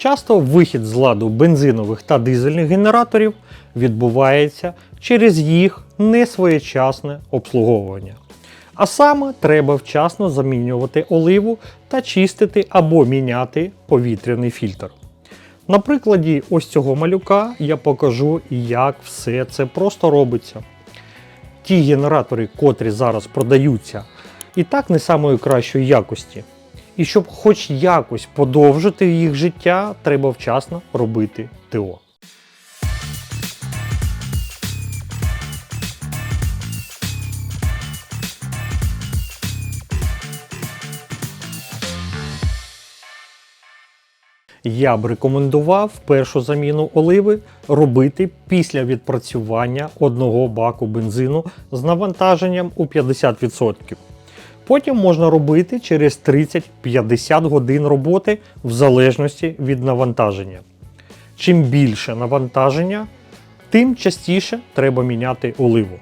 Часто вихід з ладу бензинових та дизельних генераторів відбувається через їх несвоєчасне обслуговування. А саме треба вчасно замінювати оливу та чистити або міняти повітряний фільтр. На прикладі ось цього малюка я покажу, як все це просто робиться. Ті генератори, котрі зараз продаються, і так не самої кращої якості. І щоб хоч якось подовжити їх життя, треба вчасно робити ТО. Я б рекомендував першу заміну оливи робити після відпрацювання одного баку бензину з навантаженням у 50%. Потім можна робити через 30-50 годин роботи в залежності від навантаження. Чим більше навантаження, тим частіше треба міняти оливу.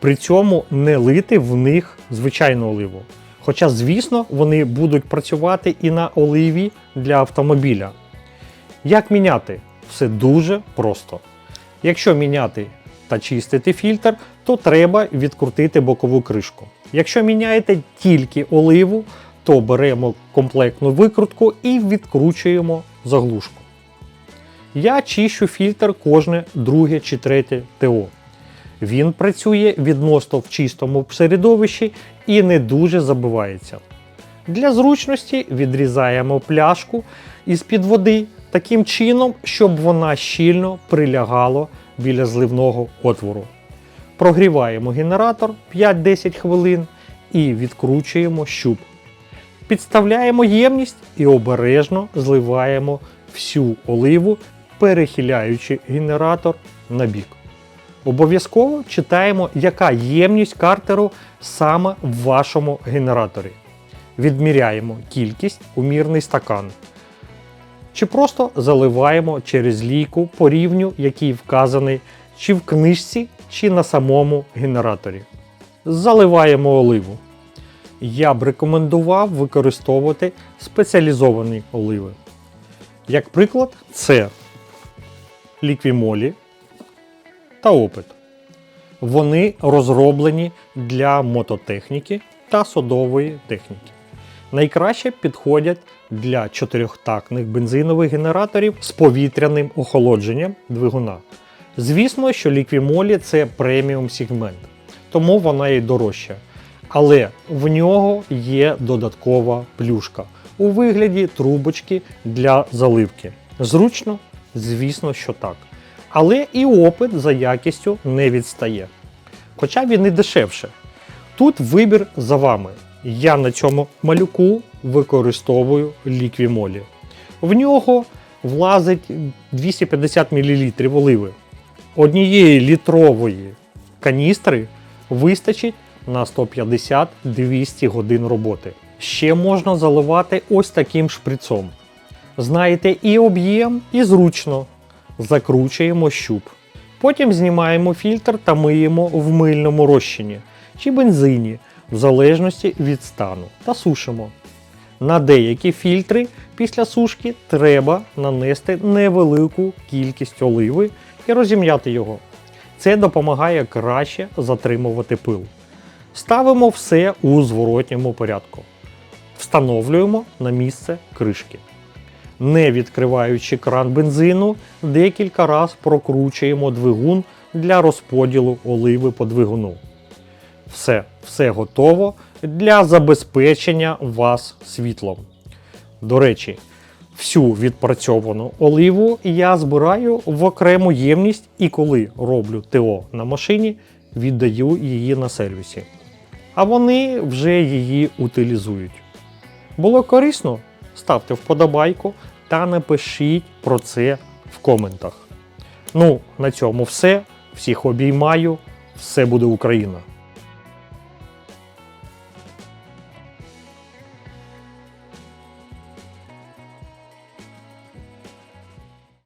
При цьому не лити в них звичайну оливу. Хоча, звісно, вони будуть працювати і на оливі для автомобіля. Як міняти? Все дуже просто. Якщо міняти та чистити фільтр, то треба відкрутити бокову кришку. Якщо міняєте тільки оливу, то беремо комплектну викрутку і відкручуємо заглушку. Я чищу фільтр кожне друге чи третє ТО. Він працює відносно в чистому середовищі і не дуже забивається. Для зручності відрізаємо пляшку із-під води таким чином, щоб вона щільно прилягала біля зливного отвору. Прогріваємо генератор 5-10 хвилин і відкручуємо щуп. Підставляємо ємність і обережно зливаємо всю оливу, перехиляючи генератор на бік. Обов'язково читаємо, яка ємність картеру саме в вашому генераторі. Відміряємо кількість у мірний стакан. Чи просто заливаємо через лійку по рівню, який вказаний чи в книжці, чи на самому генераторі. Заливаємо оливу. Я б рекомендував використовувати спеціалізовані оливи. Як приклад, це ліквімолі та опит. Вони розроблені для мототехніки та садової техніки. Найкраще підходять для чотирьохтактних бензинових генераторів з повітряним охолодженням двигуна. Звісно, що ліквімолі це преміум сегмент, тому вона і дорожча. Але в нього є додаткова плюшка у вигляді трубочки для заливки. Зручно, звісно, що так. Але і опит за якістю не відстає. Хоча він і дешевше. Тут вибір за вами. Я на цьому малюку використовую ліквімолі. В нього влазить 250 мл оливи. Однієї літрової каністри вистачить на 150-200 годин роботи. Ще можна заливати ось таким шприцом. Знаєте і об'єм, і зручно. Закручуємо щуп. Потім знімаємо фільтр та миємо в мильному розчині чи бензині, в залежності від стану, та сушимо. На деякі фільтри після сушки треба нанести невелику кількість оливи і розім'яти його. Це допомагає краще затримувати пил. Ставимо все у зворотньому порядку. Встановлюємо на місце кришки. Не відкриваючи кран бензину, декілька разів прокручуємо двигун для розподілу оливи по двигуну. Все, все готово для забезпечення вас світлом. До речі, всю відпрацьовану оливу я збираю в окрему ємність і коли роблю ТО на машині, віддаю її на сервісі. А вони вже її утилізують. Було корисно? Ставте вподобайку та напишіть про це в коментах. Ну, на цьому все. Всіх обіймаю. Все буде Україна!